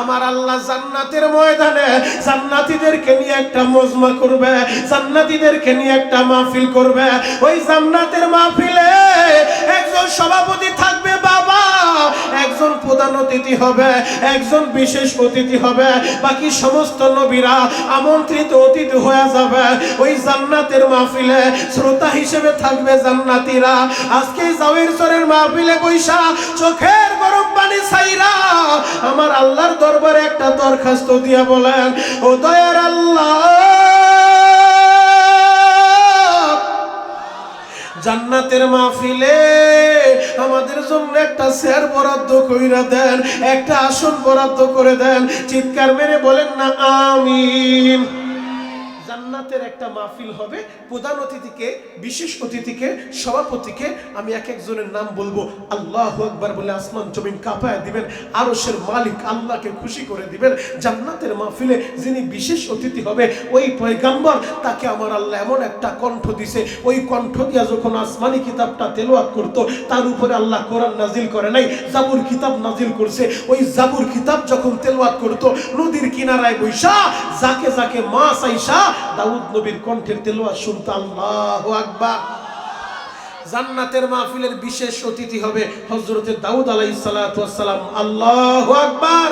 আমার আল্লাহ জান্নাতের ময়দানে জান্নাতীদেরকে নিয়ে একটা মজমা করবে, জান্নাতীদেরকে নিয়ে একটা মাহফিল করবে। ওই জান্নাতের মাহফিলে একজন সভাপতি থাকবে প্রধান অতিথি হবে, একজন বিশেষ অতিথি হবে। বাকি সমস্ত নবীরা আমন্ত্রিত অতিথি হয়ে যাবে। ওই জান্নাতের মাহফিলে শ্রোতা হিসেবে থাকবে জান্নাতীরা। আজকে জাওয়ের সরের মাহফিলে বৈশা চোখের গরম পানি সাইরা আমার আল্লাহর দরবারে একটা দরখাস্ত দিয়া বলেন, ও দয়ার আল্লাহ জান্নাতের মাহফিলে আমাদের জন্য একটা চেয়ার বরাদ্দ কইরা দেন, একটা আসন বরাদ্দ করে দেন। চিৎকার মেরে বলেন না, আমিন। জান্নাতের একটা মাহফিল হবে। প্রধান অতিথিকে, বিশেষ অতিথিকে, সভাপতিকে আমি এক একজনের নাম বলব। আল্লাহ আকবার বলে আসমান জমিন কাঁপায় দিবেন, আরশের মালিক আল্লাহকে খুশি করে দিবেন। জান্নাতের মাহফিলে যিনি বিশেষ অতিথি হবে, ওই পয়গাম্বর তাকে আমার আল্লাহ এমন একটা কণ্ঠ দিছে। ওই কণ্ঠ দিয়া যখন আসমানি কিতাবটা তেলোয়াত করত, তার উপরে আল্লাহ কোরআন নাজিল করে নাই, জাবুর কিতাব নাজিল করছে। ওই জাবুর কিতাব যখন তেলোয়াত করত, নদীর কিনারায় বৈশা, যাকে যাকে মাছ আইসা, দাউদ নবীর কণ্ঠের তেলোয়া শুনতো আল্লাহ আকবার। জান্নাতের মাহফিলের বিশেষ অতিথি হবে হজরতে দাউদ আলাইহিস সালাম। আল্লাহু আকবার।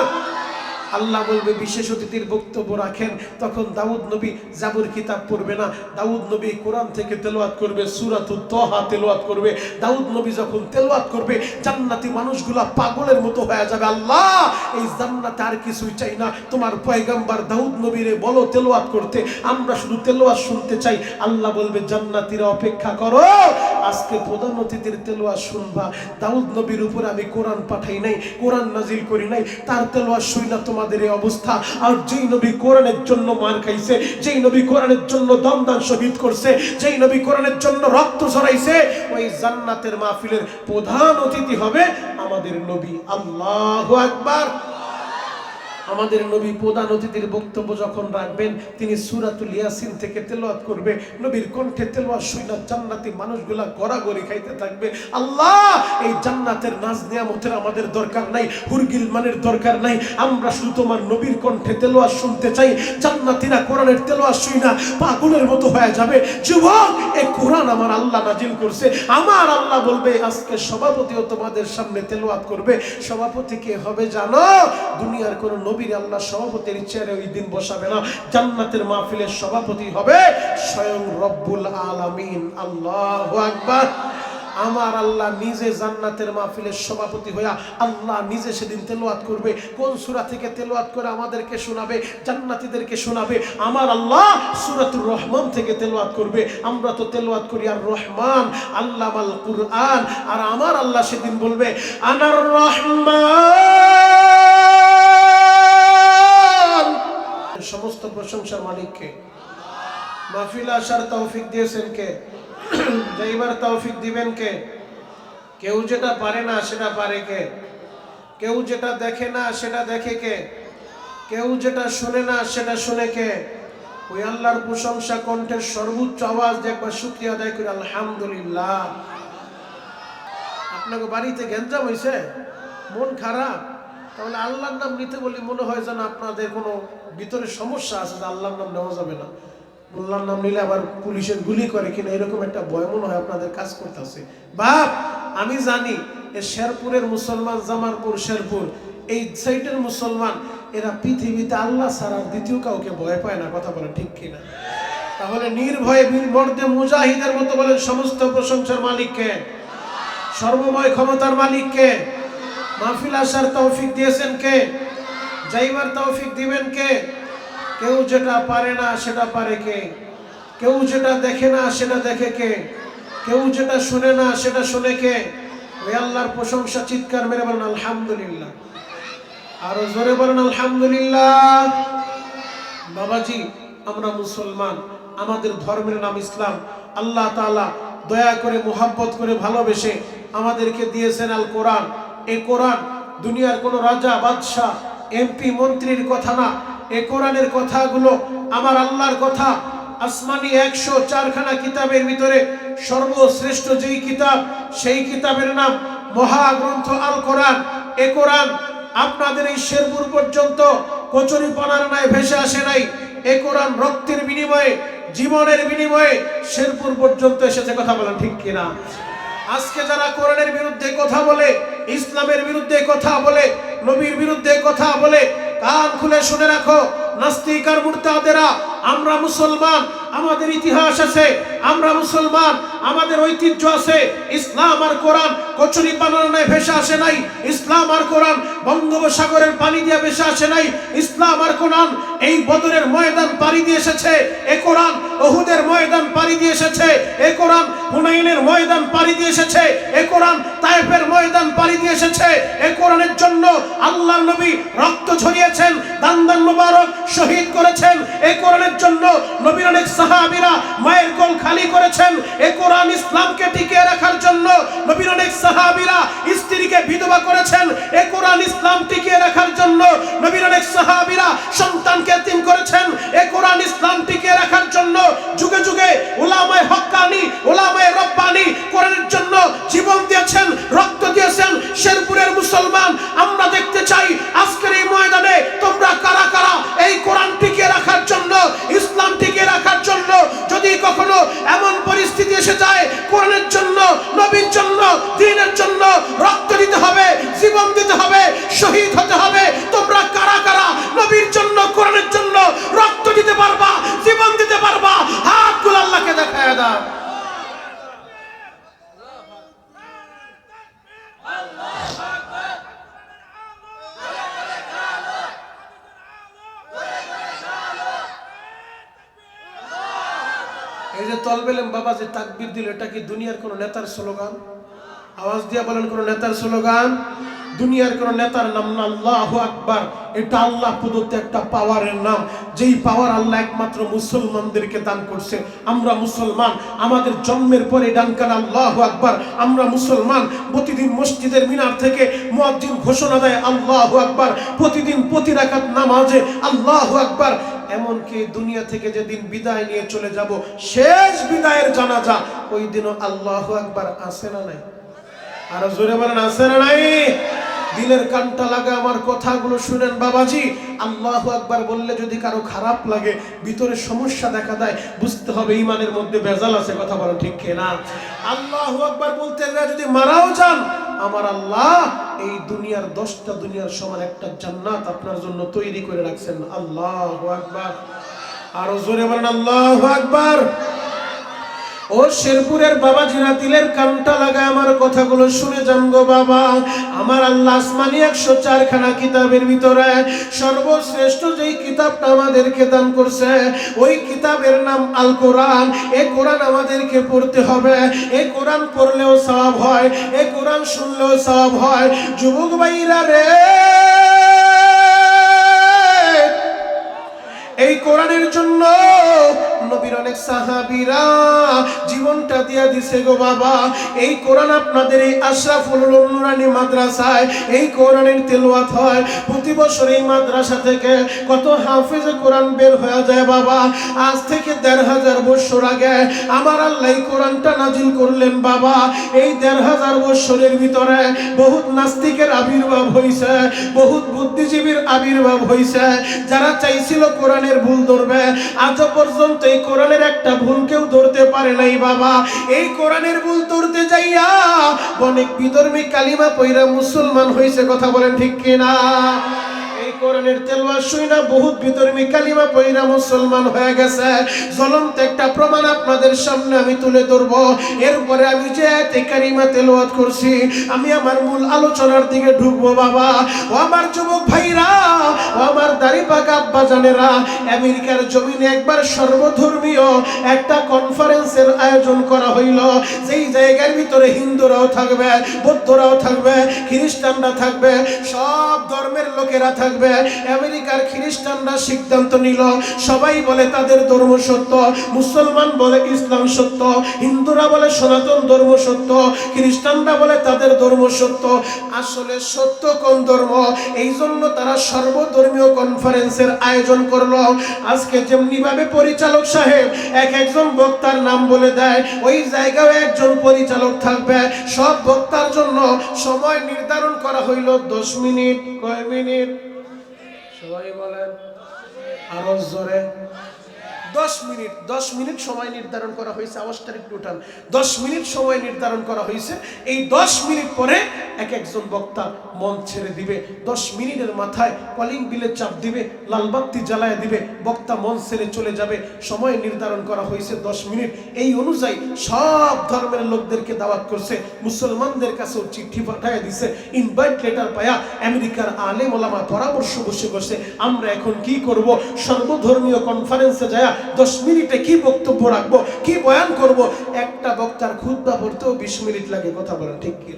আল্লাহ বলবে, বিশেষ অতিথির বক্তব্য রাখেন। তখন দাউদ নবী জাবুর কিতাব পড়বে না। দাউদ নবী কোরআন থেকে তেলাওয়াত করবে সূরাতুত তহা তেলাওয়াত করবে। দাউদ নবী যখন তেলাওয়াত করবে, জান্নাতি মানুষগুলা পাগলের মতো হয়ে যাবে। আল্লাহ, এই জান্নাতে আর কিছুই চাই না। তোমার পয়গাম্বার দাউদ নবীরে বলো তেলাওয়াত করতে। আমরা শুধু তেলাওয়াত শুনতে চাই। আল্লাহ বলবে, জান্নাতীরা অপেক্ষা করো। আজকে প্রধান অতিথির তেলোয়া শুনবা। দাউদ নবীর উপর আমি কোরআন পাঠাই নাই, কোরআন নাজিল করি নাই। তার তেলোয়া শুই না তোমাদের এই অবস্থা। আর যেই নবী কোরআনের জন্য মার খাইছে, যেই নবী কোরআনের জন্য দমদান শহীদ করছে, যেই নবী কোরআনের জন্য রক্ত ছড়াইছে ওই জান্নাতের মাহফিলের প্রধান অতিথি হবে আমাদের নবী। আল্লাহ আকবার। আমাদের নবী প্রধান অতিথির বক্তব্য যখন রাখবেন, তিনি সুরাতুল ইয়াসিন থেকে তেলাওয়াত করবে, নবীর কণ্ঠে তেলাওয়াত শুইনা জান্নাতি মানুষগুলা গড়াগড়ি খাইতে থাকবে। আল্লাহ, এই জান্নাতের নাজ নিয়ামতের আমাদের দরকার নাই, হুরগিল মানের দরকার নাই। আমরা শুধু তোমার নবীর কণ্ঠে তেলাওয়াত শুনতে চাই, জান্নাতিরা কোরআনের তেলাওয়াত শুইনা পাগলের মতো হয়ে যাবে। যুবক এই কোরআন আমার আল্লাহ নাজিল করছে। আমার আল্লাহ বলবে, আজকে সভাপতিও তোমাদের সামনে তেলোয়াত করবে। সভাপতি কে হবে জানো? দুনিয়ার কোন নবীর আল্লাহ সভাপতির চেয়ারে ওই দিন বসাবে না, জান্নাতের মাহফিলের সভাপতি হবে স্বয়ং রব্বুল আলামিন। আল্লাহু আকবার। আমার আল্লাহ নিজে জান্নাতের মাহফিলের সভাপতি হইয়া আল্লাহ নিজে সেদিন তেলাওয়াত করবে, কোন সূরা থেকে তেলাওয়াত করে আমাদেরকে শোনাবে, জান্নাতীদেরকে শোনাবে, আমার আল্লাহ সূরাতুর রহমান থেকে তেলাওয়াত করবে। আমরা তো তেলাওয়াত করি আর রহমান আল্লাহ আল কুরআন, আর আমার আল্লাহ সেদিন বলবে, আনার রহমান সমস্ত প্রশংসার মালিককে। মাহফিল আসার তৌফিক দিয়েছেন কে? যাইবার তৌফিক দিবেন কে? কেউ যেটা পারে না সেটা পারে কে? কেউ যেটা দেখে না সেটা দেখে কে? কেউ যেটা শুনে না সেটা শুনে কে? ওই আল্লাহর প্রশংসা কণ্ঠের সর্বোচ্চ আওয়াজ দিয়ে একবার শুক্রিয়া আদায় করি, আলহামদুলিল্লাহ। আপনাকে বাড়িতে গ্যাঞ্জাম হয়েছে মন খারাপ? তাহলে আল্লাহর নাম নিতে বলি মনে হয় যেন আপনাদের কোনো ভিতরে সমস্যা আছে যে আল্লাহর নাম নেওয়া যাবে না। আল্লাহর নাম নিলে আবার পুলিশের গুলি করে কিনা এরকম একটা ভয় মনে হয় আপনাদের কাজ করতেছে। বাপ, আমি জানি এ শেরপুরের মুসলমান, জামালপুর, শেরপুর, এই সাইটের মুসলমান, এরা পৃথিবীতে আল্লাহ ছাড়া দ্বিতীয় কাউকে ভয় পায় না, কথা বলে ঠিক কিনা? তাহলে নির্ভয়ে বীরবর্দে মুজাহিদের মতো বলেন সমস্ত প্রশংসার মালিককে। সর্বময় ক্ষমতার মালিককে। মাহফিল আসার তৌফিক দিয়েছেন কে? যাইবার তৌফিক দিবেন কে? কেউ যেটা পারে না সেটা পারে কে? কেউ যেটা দেখে না সেটা দেখে কে? কেউ যেটা শুনে না সেটা শুনে কে? ওই আল্লাহর প্রশংসা চিৎকার মেরে বলেন, আলহামদুলিল্লাহ। আরও জোরে বলেন, আলহামদুলিল্লাহ। বাবাজি, আমরা মুসলমান, আমাদের ধর্মের নাম ইসলাম। আল্লাহ তাআলা দয়া করে, মোহাব্বত করে, ভালোবেসে আমাদেরকে দিয়েছেন আল কোরআন। এই কোরআন দুনিয়ার কোনো রাজা, বাদশাহ এমপি মন্ত্রীর কথা না। এ কোরআনের কথাগুলো আমার আল্লাহর কথা। আসমানি একশো চারখানা কিতাবের ভিতরে সর্বশ্রেষ্ঠ যেই কিতাব, সেই কিতাবের নাম মহাগ্রন্থ আল কোরআন। এ কোরআন আপনাদের এই শেরপুর পর্যন্ত কচুরি পানার নাই ভেসে আসে নাই। এ কোরআন রক্তের বিনিময়ে, জীবনের বিনিময়ে শেরপুর পর্যন্ত এসেছে। কথা বলেন ঠিক কিনা? আজকে যারা কোরআনের বিরুদ্ধে কথা বলে, ইসলামের বিরুদ্ধে কথা বলে, নবীর বিরুদ্ধে কথা বলে, কান খুলে শুনে রাখো নাস্তিক আর মুরতাদেরা, আমরা মুসলমান, আমাদের ইতিহাস আছে, আমরা মুসলমান, আমাদের ঐতিহ্য আছে। ইসলাম আর কোরআন কচুরি বানানো নাই, ভেসে আসে নাই। ইসলাম আর কোরআন বঙ্গোপসাগরের পানি দিয়ে ভেসে আসে নাই। ইসলাম আর কোরআন এই বদরের ময়দান পাড়ি দিয়ে এসেছে। এ কোরআন ওহুদের ময়দান পাড়ি দিয়ে এসেছে। এ কোরআন হুনাইনের ময়দান পাড়ি দিয়ে এসেছে। এ কোরআন তায়েফের ময়দান পাড়ি দিয়ে এসেছে। এ কোরআনের জন্য আল্লাহ নবী রক্ত ঝরিয়েছেন। দান দান মুবারক। শহীদ করেছেন। এ কোরআনের জন্য নবীর অনেক সাহাবীরা মায়ের কোল খালি করেছেন। এ কোরআন ইসলামকে টিকিয়ে রাখার জন্য নবীর অনেক সাহাবীরা স্ত্রীকে বিধবা করেছেন। এ কোরআন ইসলাম টিকিয়ে রাখার জন্য নবীর অনেক সাহাবীরা সন্তানকে এতিম করেছেন। এ কোরআন ইসলাম টিকিয়ে রাখার জন্য যুগে যুগে ওলামায়ে হক্কানি, ওলামায়ে রব্বানি কোরআনের জন্য জীবন দিয়েছেন, রক্ত দিয়েছেন। শেরপুরের তাকবির দিল এটা কি দুনিয়ার কোন নেতার স্লোগান? আওয়াজ দিয়া বলেন কোন নেতার স্লোগান? দুনিয়ার কোন নেতার নাম না আল্লাহ আকবার। এটা আল্লাহ প্রদত্ত একটা পাওয়ারের নাম। যেই পাওয়ার আল্লাহ একমাত্র মুসলমানদেরকে দান করছে। আমরা মুসলমান, আমাদের জন্মের পরে ডানকান আল্লাহ আকবার। আমরা মুসলমান, প্রতিদিন মসজিদের মিনার থেকে মুয়াজ্জিন ঘোষণা দেয় আল্লাহ আকবার। প্রতিদিন প্রতি রাকাত নামাজে আল্লাহ আকবার। এমনকি দুনিয়া থেকে যেদিন বিদায় নিয়ে চলে যাব, শেষ বিদায়ের জানাজা, ওই দিনও আল্লাহ একবার আসে না নাই? আরও জোরে বলেন, আসে না নাই? দিলের কানটা লাগা আমার কথাগুলো শুনেন বাবাজি। আল্লাহ আকবার বললে যদি কারও খারাপ লাগে, ভিতরে সমস্যা দেখা দেয়, বুঝতে হবে ইমানের মধ্যে ভেজাল আছে, কথা বলো ঠিক না আল্লাহ আকবার বলতে যদি মারাও যান, আমার আল্লাহ এই দুনিয়ার দশটা দুনিয়ার সমান একটা জান্নাত আপনার জন্য তৈরি করে রাখছেন। আল্লাহ আকবার। আরও জোরে বলেন, আল্লাহ আকবার। ও শেরপুরের বাবা জিরা দিলের কানটা লাগা আমার কথাগুলো শুনে যান গো বাবা। আমার আল্লাহ আসমানি একশো চারখানা কিতাবের ভিতরে সর্বশ্রেষ্ঠ যেই কিতাবটা আমাদেরকে দান করছে, ওই কিতাবের নাম আল কোরআন। এ কোরআন আমাদেরকে পড়তে হবে। এ কোরআন পড়লেও সওয়াব হয়, এ কোরআন শুনলেও সওয়াব হয়। যুবক ভাইরা রে! এই কোরআনের জন্য নবীর অনেক সাহাবীরা জীবনটা দিয়া দিছে গো বাবা। এই কোরআন আপনাদের এই আশরাফুল নুরানি মাদ্রাসায়, এই কোরআনের তেলাওয়াত হয়। প্রতি বছর এই মাদ্রাসা থেকে কত হাফেজ কোরআন বের হয়ে যায় বাবা। আজ থেকে দেড় হাজার বছর আগে আমার আল্লাহ কোরআনটা নাজিল করলেন বাবা। এই দেড় হাজার বছরের ভিতরে বহুত নাস্তিকের আবির্ভাব হইছে, বহুত বুদ্ধিজীবীর আবির্ভাব হইছে। যারা চাইছিল কোরআনের ভুল ধরবে, আজও পর্যন্ত এই কোরআনের একটা ভুল কেউ ধরতে পারে নাই, বাবা। এই কোরআনের ভুল ধরতে যাইয়া অনেক বিধর্মী কালিমা পইরা মুসলমান হয়েছে কথা বলেন ঠিক কিনা? কোরআনের তেলওয়াত শুইনা বহুত বিধর্মী কালিমা পইরা মুসলমান হয়ে গেছে। জ্বলন্ত একটা প্রমাণ আপনাদের সামনে আমি তুলে ধরবো। এরপরে আমি যে আয়াতে কারিমা তেলাওয়াত করছি, আমি আমার মূল আলোচনার দিকে ঢুকবো, বাবা। ও আমার যুবক ভাইরা, ও আমার দাড়ি পাকা আব্বা জানেরা আমেরিকার জমিনে একবার সর্বধর্মীয় একটা কনফারেন্সের আয়োজন করা হইল। যেই জায়গার ভিতরে হিন্দুরাও থাকবে, বৌদ্ধরাও থাকবে, খ্রিস্টানরা থাকবে, সব ধর্মের লোকেরা থাকবে। আমেরিকার খ্রিস্টানরা সিদ্ধান্ত নিল, সবাই বলে তাদের ধর্ম সত্য, মুসলমান বলে ইসলাম সত্য, হিন্দুরা বলে সনাতন ধর্ম সত্য, খ্রিস্টানরা বলে তাদের ধর্ম সত্য। আসলে সত্য কোন ধর্ম? এই জন্য তারা সর্বধর্মীয় কনফারেন্সের আয়োজন করল। আজকে যেমনি ভাবে পরিচালক সাহেব এক একজন বক্তার নাম বলে দেয়, ওই জায়গায় একজন পরিচালক থাকবে। সব বক্তার জন্য সময় নির্ধারণ করা হইল দশ মিনিট, কয় মিনিট? সবাই বলেন আরও জোরে। দশ মিনিট দশ মিনিট সময় নির্ধারণ করা হয়েছে আওয়াজটা একটু উঠান। দশ মিনিট সময় নির্ধারণ করা হয়েছে, এই দশ মিনিট পরে এক একজন বক্তা মন ছেড়ে দিবে। দশ মিনিটের মাথায় কলিং বিলে চাপ দিবে লালবাত্তি জ্বালায় দিবে, বক্তা মন ছেড়ে চলে যাবে। সময় নির্ধারণ করা হয়েছে দশ মিনিট। এই অনুযায়ী সব ধর্মের লোকদেরকে দাওয়াত করছে, মুসলমানদের কাছেও চিঠি পাঠায় দিছে ইনভাইট লেটার পায়া আমেরিকার আলেম ওলামা পরামর্শ বসে বসে, আমরা এখন কি করব? সর্বধর্মীয় কনফারেন্সে যায় দশ মিনিটে কি বক্তব্য রাখব, কি বয়ান করব? একটা বক্তার খুদ্া পড়তেও বিশ মিনিট লাগে, কথা বলেন ঠিক কি?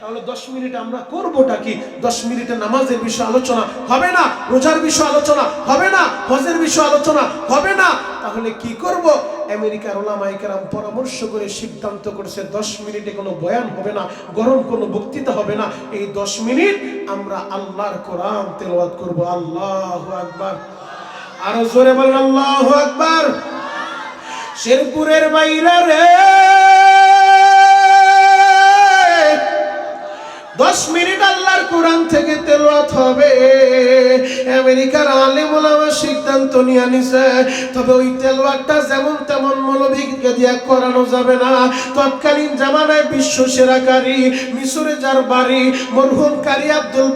তাহলে দশ মিনিট আমরা করবোটা কি? দশ মিনিটে নামাজের বিষয়ে আলোচনা হবে না, রোজার বিষয়ে আলোচনা হবে না, হজের বিষয়ে আলোচনা হবে না। তাহলে কি করব? আমেরিকার ওলামাইকেরাম পরামর্শ করে সিদ্ধান্ত করছে, দশ মিনিটে কোনো বয়ান হবে না, গরম কোনো বক্তৃতা হবে না। এই দশ মিনিট আমরা আল্লাহর কোরআন তেলাওয়াত করব, আল্লাহ আকবার। আরও জোরে বললাম আল্লাহ আকবার। শেরপুরের বাইরে রে। দশ মিনিট আল্লাহর কোরআন থেকে তেলাওয়াত হবে। আমেরিকার সিদ্ধান্ত নিয়ে নিছে। তবে ওই যেমন তেমন করানো যাবে না। তৎকালীন জামানায় বিশ্ব সেরা কারি মিশরে যার বাড়ি মরহুম কারি আব্দুল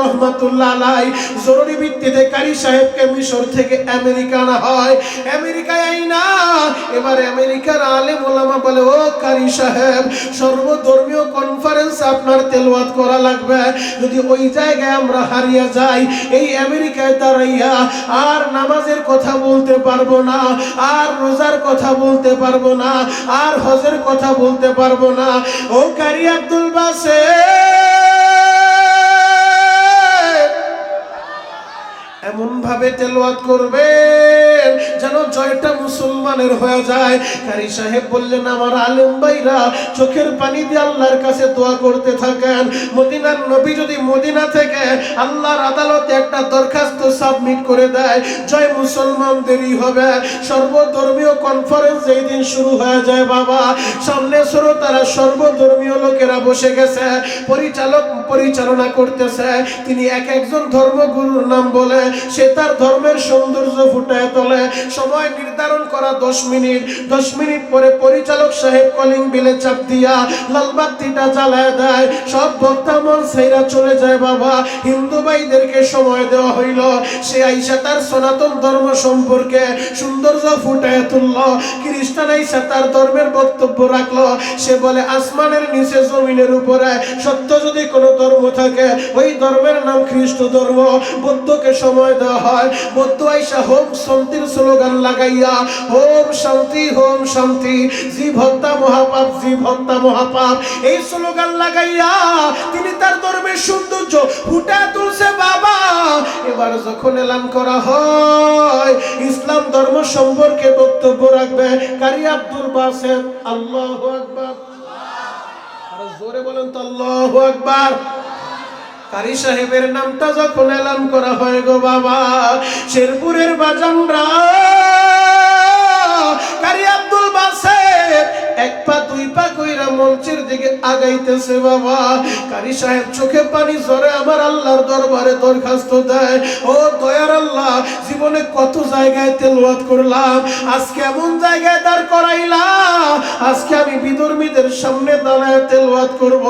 রহমাতুল্লাহ আলাই জরুরি ভিত্তিতে কারি সাহেবকে মিশর থেকে আমেরিকা আনা হয়। আমেরিকায় আই না। এবার আমেরিকার আলেম বলে, ও কারি সাহেব, সর্বধর্মীয় কনফারেন্স আপনার তেলাওয়াত করা লাগবে। যদি ওই জায়গায় আমরা হারিয়ে যাই, এই আমেরিকায় দাঁড়াইয়া আর নামাজের কথা বলতে পারব না, আর রোজার কথা বলতে পারব না, আর হজের কথা বলতে পারব না। ও কারি আব্দুল বাসে এমন ভাবে তেলোয়াত করবেন যেন জয়টা মুসলমানের হয়ে যায়। কারি সাহেব বললেন, আমার আলেম ভাইরা, চোখের পানি দিয়ে আল্লাহর কাছে দোয়া করতে থাকেন। মদিনার নবী যদি মদিনা থেকে আল্লাহর আদালতে একটা দরখাস্ত সাবমিট করে দেয়, জয় মুসলমানদেরই হবে। সর্বধর্মীয় কনফারেন্স এই দিন শুরু হয়ে যায় বাবা, সামনে শ্রোতারা সর্বধর্মীয় লোকেরা বসে গেছে, পরিচালক পরিচালনা করতেছে। তিনি এক একজন ধর্মগুরুর নাম বলে সে তার ধর্মের সৌন্দর্য ফুটায় তোলে। সময় নির্ধারণ করা দশ মিনিট। দশ মিনিট পরে পরিচালক সাহেব কলিং বিলে চাপ দিয়া লালবাত্তিটা জ্বালায় দেয়। সব বক্তা মন সেইরা চলে যায়, বাবা, হিন্দু ভাইদেরকে সময় দেওয়া হইল। সে আইসা তার সনাতন ধর্ম সম্পর্কে সৌন্দর্য ফুটায় তুলল। খ্রিস্টান আইসা তার ধর্মের বক্তব্য রাখল। সে বলে, আসমানের নিচে জমিনের উপরে সত্য যদি কোনো ধর্ম থাকে, ওই ধর্মের নাম খ্রিস্ট ধর্ম। বৌদ্ধকে সময় দেওয়া হয়। বৌদ্ধ আইসা হোম শান্তির স্লোগান লাগাইয়া, হোম শান্তি হোম শান্তি, জীব হত্যা মহাপাপ, জীব হত্যা মহাপাপ। এই স্লোগান লাগাইয়া তিনি তার ধর্মের সৌন্দর্য ফুটে তুলছে বাবা। এবার যখন এলাম করা হয়, ইসলাম ধর্ম সম্পর্কে বক্তব্য রাখবে কারি আব্দুল বাসেদ আল্লাহ আকবার। জোরে বলেন তো আল্লাহ আকবার। কারি সাহেবের নামটা যখন এলান করা হয় গো বাবা শেরপুরের বাজানরা কারি আব্দুল বাসেদ জীবনে কত জায়গায় করলাম, আজকে এমন জায়গায় দাঁড় করাইলাম, আজকে আমি বিধর্মীদের সামনে দাঁড়ায় তেলওয়াত করব।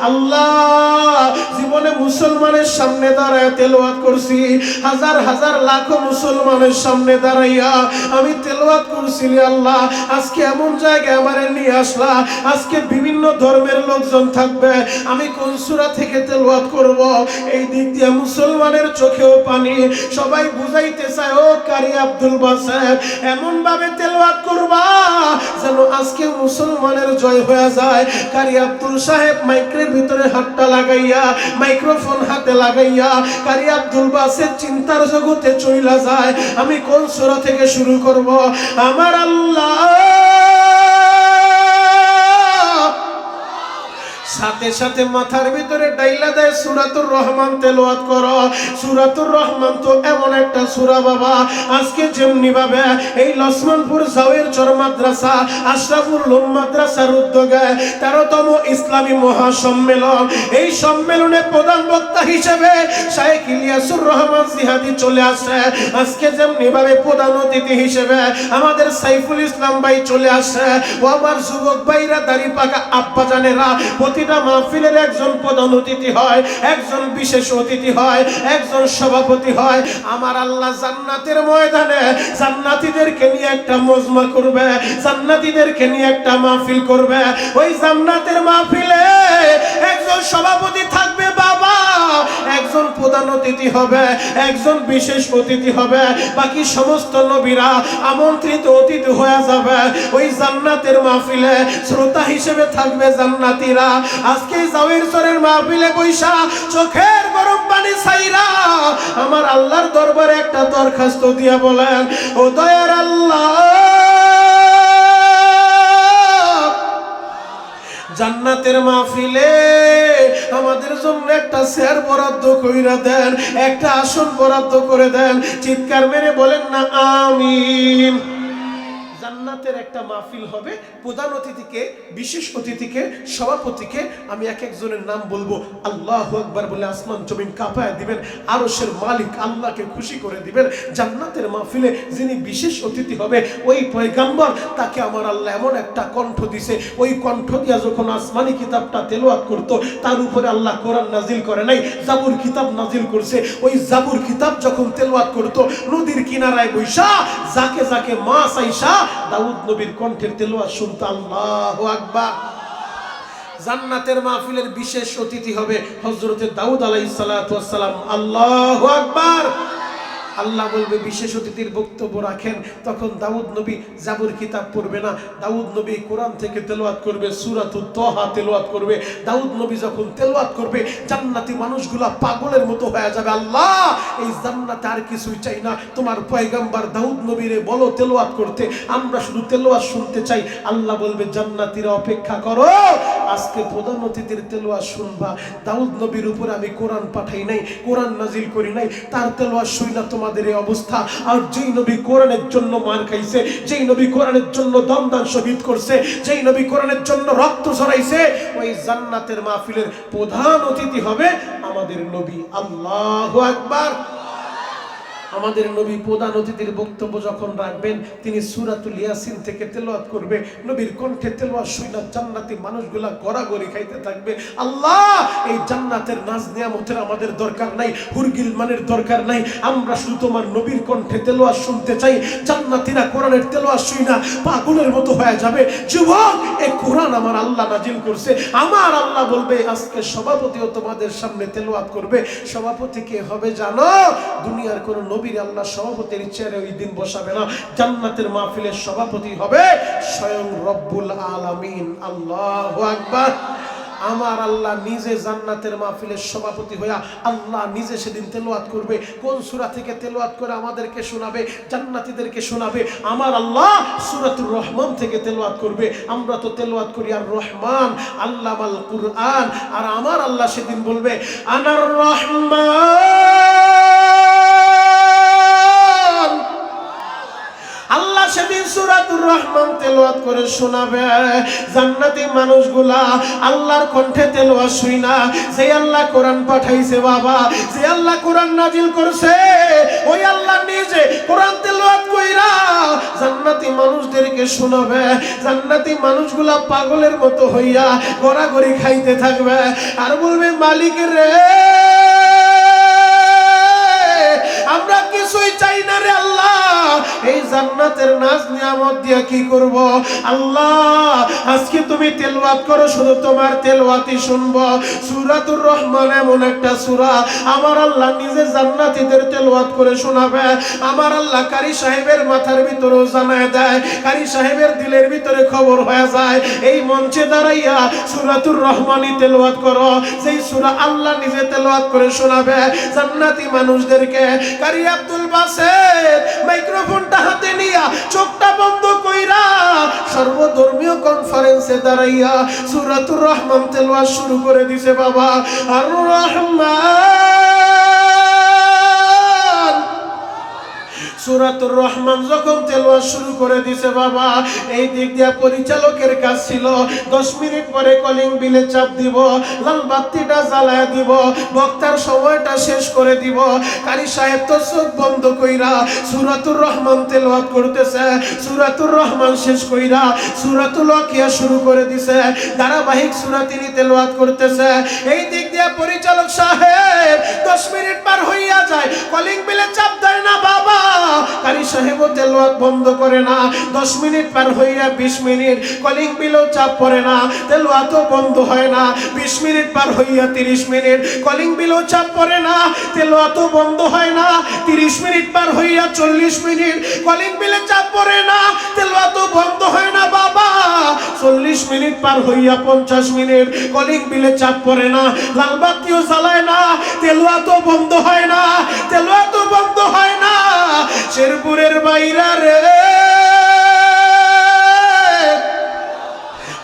আল্লাহ, জীবনে মুসলমানের সামনে দাঁড়ায় করছি। হাজার হাজার লাখো মুসলমানের সামনে দাঁড়াইয়া আমি তেলওয়াত করছি আল্লাহ। আজকে এমন জায়গায় আমারে নিয়ে আসলা। আজকে বিভিন্ন ধর্মের লোকজন থাকবে। আমি কোন সূরা থেকে তেলওয়াত করব? এই দিক দিয়ে মুসলমানের চোখেও পানি। সবাই বুঝাইতে চায়, ও কারি আব্দুল বাসের এমন ভাবে তেলওয়াত করবা যেন আজকে মুসলমানের জয় হয়ে যায়। কারি আব্দুল সাহেব মাইক্রের ভিতরে হাতটা লাগাইয়া, মাইক্রোফোন হাতে লাগাইয়া, কারি আব্দুল বাসের চিন্তার জগতে চইলা যায়। আমি কোন সূরা থেকে শুরু করব? আমার আল্লাহ সাথে সাথে মাথার ভিতরে ডাইলা দেয়, সুরাতুর রহমান তেলাওয়াত করো। সুরাতুর রহমান তো এমন একটা সূরা বাবা। আজকে যেমনি ভাবে এই লক্ষ্মণপুর জাওয়ের চর মাদ্রাসা, আশরাফুল উলুম মাদ্রাসার উদ্যোগে তেরোতম ইসলামী মহাসম্মেলন। এই সম্মেলনে প্রধান বক্তা হিসেবে শাহেখ ইলিয়াসুর রহমান জিহাদি চলে আসে। আজকে যেমনি ভাবে প্রধান অতিথি হিসেবে আমাদের সাইফুল ইসলাম ভাই চলে আসে। ও আমার যুবক ভাইরা দাড়ি পাকা আব্বা জানেরা প্রতিটা মাহফিলের একজন প্রধান অতিথি হয়, একজন বিশেষ অতিথি হয়, একজন সভাপতি হয়। আমার আল্লাহ জান্নাতের ময়দানে জান্নাতীদেরকে নিয়ে একটা মজমা করবে, জান্নাতীদেরকে নিয়ে একটা মাহফিল করবে। ওই জান্নাতের মাহফিলে একজন সভাপতি থাকবে বাবা, একজন প্রধান অতিথি হবে, একজন বিশেষ অতিথি হবে। বাকি সমস্ত নবীরা আমন্ত্রিত অতিথি হয়ে যাবে। ওই জান্নাতের মাহফিলে শ্রোতা হিসেবে থাকবে জান্নাতীরা। আজকে জাওয়ের সরের মাহফিলে বৈশা চোখের গরম পানি ছাইরা আমার আল্লাহর দরবারে একটা দরখাস্ত দিয়া বলেন, ও দয়ার আল্লাহ, জান্নাতের মাহফিলে আমাদের জন্য একটা শেয়ার বরাদ্দ কইরা দেন, একটা আসন বরাদ্দ করে দেন। চিৎকার মেরে বলেন না, আমিন। জান্নাতের একটা মাহফিল হবে প্রধান অতিথিকে, বিশেষ অতিথিকে, সভাপতিকে আমি এক একজনের নাম বলব। আল্লাহ আকবার বলে আসমান জমিন কাঁপায় দিবেন, আরশের মালিক আল্লাহকে খুশি করে দিবেন। জান্নাতের মাহফিলে যিনি বিশেষ অতিথি হবে, ওই পয়গাম্বর তাকে আমার আল্লাহ এমন একটা কণ্ঠ দিছে। ওই কণ্ঠ দিয়া যখন আসমানি কিতাবটা তেলোয়াত করতো, তার উপরে আল্লাহ কোরআন নাজিল করে নাই, জাবুর কিতাব নাজিল করছে। ওই জাবুর কিতাব যখন তেলোয়াত করতো, নদীর কিনারায় বৈশা, যাকে যাকে মাছ আইসা, দাউদ নবীর কণ্ঠের তেলোয়াত শুনতো। আল্লাহ আকবার। জান্নাতের মাহফিলের বিশেষ অতিথি হবে হজরতে দাউদ আলাইহিস সালাতু ওয়াস সালাম। আল্লাহু আকবার। আল্লাহ বলবে, বিশেষ অতিথির বক্তব্য রাখেন। তখন দাউদ নবী জাবুর কিতাব পড়বে না। দাউদ নবী কোরআন থেকে তেলাওয়াত করবে সূরাতুত তহা তেলাওয়াত করবে। দাউদ নবী যখন তেলাওয়াত করবে, জান্নাতি মানুষগুলা পাগলের মতো হয়ে যাবে। আল্লাহ, এই জান্নাতে আর কিছুই চাই না। তোমার পয়গাম্বার দাউদ নবীরে বলো তেলাওয়াত করতে। আমরা শুধু তেলাওয়াত শুনতে চাই। আল্লাহ বলবে, জান্নাতীরা অপেক্ষা করো। আজকে প্রধান অতিথির তেলাওয়াত শুনবা। দাউদ নবীর উপর আমি কোরআন পাঠাই নাই, কোরআন নাজিল করি নাই। তার তেলাওয়াত শুই না তোমাদের এই অবস্থা। আর যেই নবী কোরআনের জন্য মার খাইছে, যেই নবী কোরআনের জন্য দমদান শহীদ করছে, যেই নবী কোরআনের জন্য রক্ত ছড়াইছে, ওই জান্নাতের মাহফিলের প্রধান অতিথি হবে আমাদের নবী। আল্লাহ আকবার। আমাদের নবী প্রধান অতিথির বক্তব্য যখন রাখবেন, তিনি সুরাতুল ইয়াসিন থেকে তেলাওয়াত করবে, নবীর কণ্ঠে তেলাওয়াত শুইনা জান্নাতি মানুষগুলা গড়াগড়ি খাইতে থাকবে। আল্লাহ, এই জান্নাতের নাজ নিয়ামতের আমাদের দরকার নাই, হুরগিল মানের দরকার নাই। আমরা শুধু তোমার নবীর কণ্ঠে তেলাওয়াত শুনতে চাই, জান্নাতিরা কোরআনের তেলাওয়াত শুইনা পাগলের মতো হয়ে যাবে। যুবক, এই কোরআন আমার আল্লাহ নাজিল করছে। আমার আল্লাহ বলবে, আজকে সভাপতিও তোমাদের সামনে তেলোয়াত করবে। সভাপতি কে হবে জানো? দুনিয়ার কোন নবীর আল্লাহ সভাপতির চেয়ারে ওই দিন বসাবে না, জান্নাতের মাহফিলের সভাপতি হবে স্বয়ং রব্বুল আলামিন। আল্লাহ আকবার। আমার আল্লাহ নিজে জান্নাতের মাহফিলের সভাপতি হইয়া আল্লাহ নিজে সেদিন তেলোয়াত করবে, কোন সূরা থেকে তেলোয়াত করে আমাদেরকে শোনাবে, জান্নাতীদেরকে শোনাবে, আমার আল্লাহ সূরাতুর রহমান থেকে তেলোয়াত করবে। আমরা তো তেলোয়াত করি আর রহমান আল্লাহ আল কুরআন, আর আমার আল্লাহ সেদিন বলবে, আনার রহমান আল্লাহ সেদিন সুরাতুর রহমান তেলাওয়াত করে শোনাবে, জান্নাতি মানুষগুলা আল্লাহর কণ্ঠে তেলাওয়াত শুইনা যে আল্লাহ কোরআন পাঠাইছে বাবা, যে আল্লাহ কোরআন নাজিল করছে, ওই আল্লাহ নিজে কোরআন তেলোয়াত কইরা জান্নাতি মানুষদেরকে শোনাবে, জান্নাতি মানুষগুলা পাগলের মতো হইয়া গড়াগড়ি খাইতে থাকবে। আর বলবে মালিকের রে আমরা কিছুই চাই না রে আল্লাহ। এই জান্নাতের নাজ নিয়ামত দিয়ে কি করব? আল্লাহ, আজকে তুমি তেলওয়াত করো, শুধু তোমার তেলওয়াতি শুনব। সূরাতুর রহমান এমন একটা সূরা। আমার আল্লাহ নিজে জান্নাতীদের তেলওয়াত করে শোনাবে। আমার আল্লাহ কারি সাহেবের মাথার ভিতরেও জানায় দেয়। কারি সাহেবের দিলের ভিতরে খবর হয়ে যায়। এই মঞ্চে দাঁড়াইয়া সূরাতুর রহমানি তেলওয়াত করো। যেই সূরা আল্লাহ নিজে তেলওয়াত করে শোনাবে, জান্নাতি মানুষদেরকে কারি আব্দুল বাসের মাইক্রোফোনটা হাতে নিয়া চোখটা বন্ধ কইরা সর্বধর্মীয় কনফারেন্সে দাঁড়াইয়া সুরাতুর রহমান তেলওয়া শুরু করে দিছে বাবা। আর রহমান। সুরাতুর রহমান যখন তেলোয়া শুরু করে দিছে, বাবা, এই দিক দিয়া পরিচালকের কাজ ছিল, দশ মিনিট পরে কলিং বিলে চাপ দিব, লাল বাতিটা জ্বালায় দিব, বক্তার সময়টা শেষ করে দিব। কারি সাহেব তো চোখ বন্ধ কইরা সুরাতুর রহমান তেলোয়াত করতেছে, সুরাতুর রহমান শেষ কইরা সুরাতুল ওয়াকিয়া শুরু করে দিছে, ধারাবাহিক সুরা তিনি তেলোয়াত করতেছে। এই দিক দিয়া পরিচালক সাহেব দশ মিনিট পার হইয়া যায়। কলিং বিলে চাপ দেয় না বাবা। কারি সাহেব তেলোয়াত বন্ধ করে না। দশ মিনিট পার হইয়া বিশ মিনিট কলিং বিলেও চাপ পড়ে না। তেলোয়াতও বন্ধ হয় না। বিশ মিনিট পার হইয়া তিরিশ মিনিট কলিং বিলেও চাপ পড়ে না। তেলোয়াতও বন্ধ হয় না। তিরিশ মিনিট পার হইয়া চল্লিশ মিনিট কলিং বিলে চাপ পড়ে না। তেলোয়াতও বন্ধ হয় না বাবা। চল্লিশ মিনিট পার হইয়া পঞ্চাশ মিনিট কলিং বিলে চাপ পড়ে না। লাল বাতিও জ্বালায় না। তেলোয়াতও বন্ধ হয় না তেলুয়া তেলোয়াতও বন্ধ হয় না শেরপুরের বাইরা রে।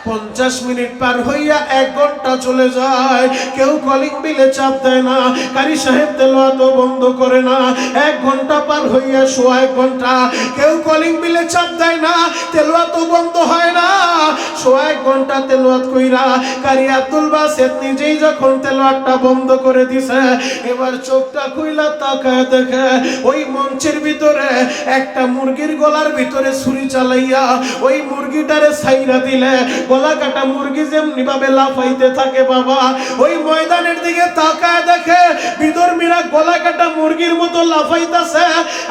পঞ্চাশ মিনিট পার হইয়া এক ঘণ্টা চলে যায়। কেউ কলিং বিলে চাপ দেয় না। কারি সাহেব তেলোয়াত বন্ধ করে না। এক ঘণ্টা পার হইয়া সোয়া এক ঘণ্টা। কেউ কলিং বিলে চাপ দেয় না। তেলোয়াত বন্ধ হয় না। সোয়া এক ঘণ্টা তেলোয়াত কইরা কারি আব্দুল বাসেদ নিজেই যখন তেলোয়াতটা বন্ধ করে দিছে, এবার চোখটা খুইলা তাকায় দেখে ওই মঞ্চের ভিতরে একটা মুরগির গলার ভিতরে ছুরি চালাইয়া ওই মুরগিটারে ছাইরা দিলে গলা কাটা মুরগি যেমনি ভাবে লাফাইতে থাকে বাবা, ওই ময়দানের দিকে তাকায় দেখে বিধর্মীরা গলা কাটা মুরগির মতো লাফাইতেছে।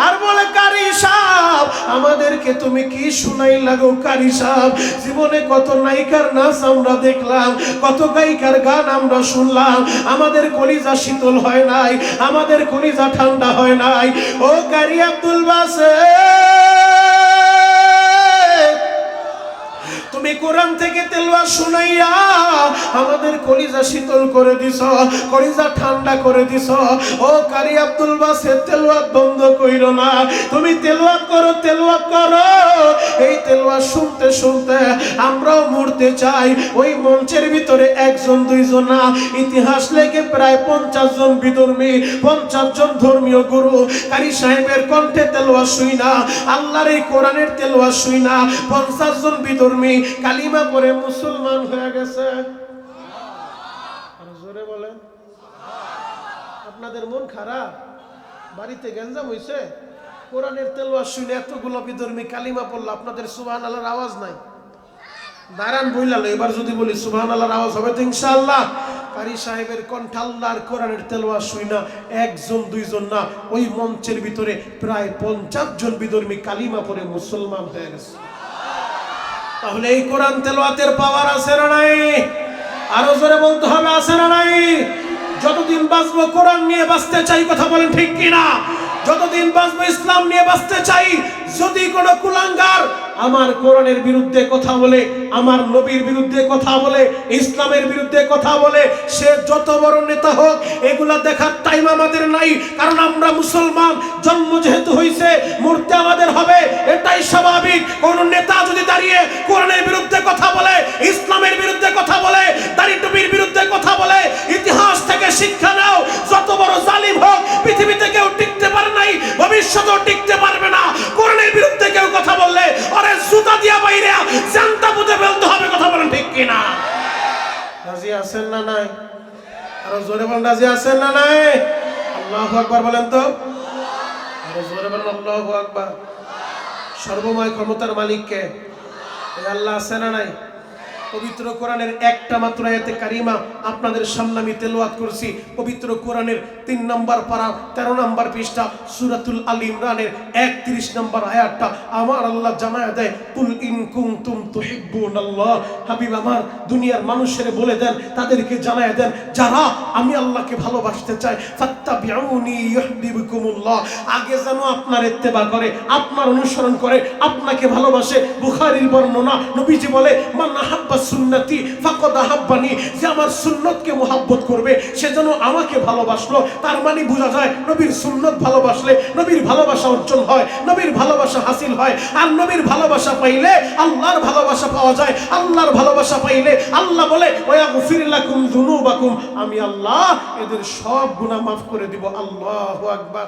আর বলে, কারি সাহ আমাদেরকে তুমি কি শুনাই লাগো কারি সাহ জীবনে কত নায়িকার নাচ আমরা দেখলাম, কত গায়িকার গান আমরা শুনলাম। আমাদের কলিজা শীতল হয় নাই, আমাদের কলিজা ঠান্ডা হয় নাই। ও কারি আব্দুল বাসে তুমি কোরআন থেকে তেলওয়া শুনাইয়া আমাদের কলিজা শীতল করে দিছ, কলিজা ঠান্ডা করে দিছ। ও কারি আব্দুল বাসের তেলওয়াত বন্ধ কইরো না। তুমি তেলওয়াত করো তেলওয়াত করো। এই তেলওয়াত শুনতে শুনতে আমরাও মরতে চাই। ওই মঞ্চের ভিতরে একজন, দুইজন না। ইতিহাস লেগে প্রায় পঞ্চাশ জন বিধর্মী, পঞ্চাশ জন ধর্মীয় গুরু। কারি সাহেবের কণ্ঠে তেলোয়া শুই না, আল্লাহর এই কোরআনের তেলোয়া শুই না। পঞ্চাশ জন বিধর্মী কালিমা পরে মুসলমান হয়ে গেছে। জোরে বলেন। আপনাদের মন খারাপ? বাড়িতে গেঞ্জাম হইছে? কোরআনের তেলোয়া শুনে এতগুলো বিধর্মী কালিমা পড়ল আপনাদের সুবাহ আল্লাহর আওয়াজ নাই। দাঁড়ান বইলালো এবার যদি বলি সুবহান আল্লাহর আওয়াজ হবে তো ইনশাআল্লাহ। কারি সাহেবের কণ্ঠ আল্লাহর কোরআনের তেলোয়া শুই না, একজন, দুইজন না, ওই মঞ্চের ভিতরে প্রায় পঞ্চাশ জন বিধর্মী কালিমা পরে মুসলমান হয়ে গেছে। তাহলে এই কোরআন তেলোয়াতের পাওয়ার আছে না নাই? আরও জোরে বলতে হবে, আছে না নাই? যতদিন বাঁচবো কোরআন নিয়ে বাঁচতে চাই, কথা বলেন ঠিক কিনা? যতদিন বাঁচবো ইসলাম নিয়ে বাঁচতে চাই, যদি কোনো কুলাঙ্গার আমার কোরআনের বিরুদ্ধে কথা বলে, আমার নবীর বিরুদ্ধে কথা বলে, ইসলামের বিরুদ্ধে কথা বলে, সে যত বড় নেতা হোক, এগুলা দেখার টাইম আমাদের নাই। কারণ আমরা মুসলমান, জন্ম যেহেতু হয়েছে মূর্তি আমাদের হবে, এটাই স্বাভাবিক। কোন নেতা যদি দাঁড়িয়ে কোরআনের বিরুদ্ধে কথা বলে, ইসলামের বিরুদ্ধে কথা বলে, দাড়ি টুপির বিরুদ্ধে কথা বলে, ইতিহাস থেকে শিক্ষা নাও, যত বড় জালিম হোক, পৃথিবীতে কেউ টিকতে পারে নাই, ভবিষ্যতেও টিকতে পারবে না। কোরআনের বিরুদ্ধে কেউ কথা বললে আরে জুতা দিয়া বাইরে জানতা পুঁতে ফেলতে হবে, কথা বলেন ঠিক কিনা? রাজি আছেন না নাই? আরও জোরে বলেন, রাজি আছেন না নাই? আল্লাহু আকবার বলেন তো। আরও জোরে বলেন, আল্লাহু আকবার। সর্বময় ক্ষমতার মালিককে। আল্লাহ আছে না নাই? পবিত্র কোরআনের একটা মাত্র আয়াতে কারিমা আপনাদের সামনে আমি তেলাওয়াত করছি। পবিত্র কোরআনের তিন নম্বর পারা, তেরো নম্বর পৃষ্ঠা সুরাতুল আল ইমরানের একত্রিশ নম্বর আয়াতটা আমার আল্লাহ জানায় দেয়, কুল ইন কুনতুম তুহিব্বুন আল্লাহ হাবিব আমার দুনিয়ার মানুষের বলে দেন, তাদেরকে জানায় দেন, যারা আমি আল্লাহকে ভালোবাসতে চাই ফাত্তাবিউনি ইউহিব্বুকুমুল্লাহ আগে যেন আপনার ইত্তেবা করে, আপনার অনুসরণ করে, আপনাকে ভালোবাসে, বুখারীর বর্ণনা নবীজি বলে, মান আহাব্বা সুন্নতি, ফাকদ আহাব্বানি, যে আমার সুন্নতকে মোহাব্বত করবে, সে যেন আমাকে ভালোবাসলো, তার মানে বোঝা যায় নবীর সুন্নত ভালোবাসলে নবীর ভালোবাসা অর্জন হয়, নবীর ভালোবাসা হাসিল হয়, আর নবীর ভালোবাসা পাইলে আল্লাহর ভালোবাসা পাওয়া যায়, আল্লাহর ভালোবাসা পাইলে আল্লাহ বলে, ওয়াগফির লাকুম যুনুবাকুম আমি আল্লাহ এদের সব গুনাহ মাফ করে দিব, আল্লাহু আকবার।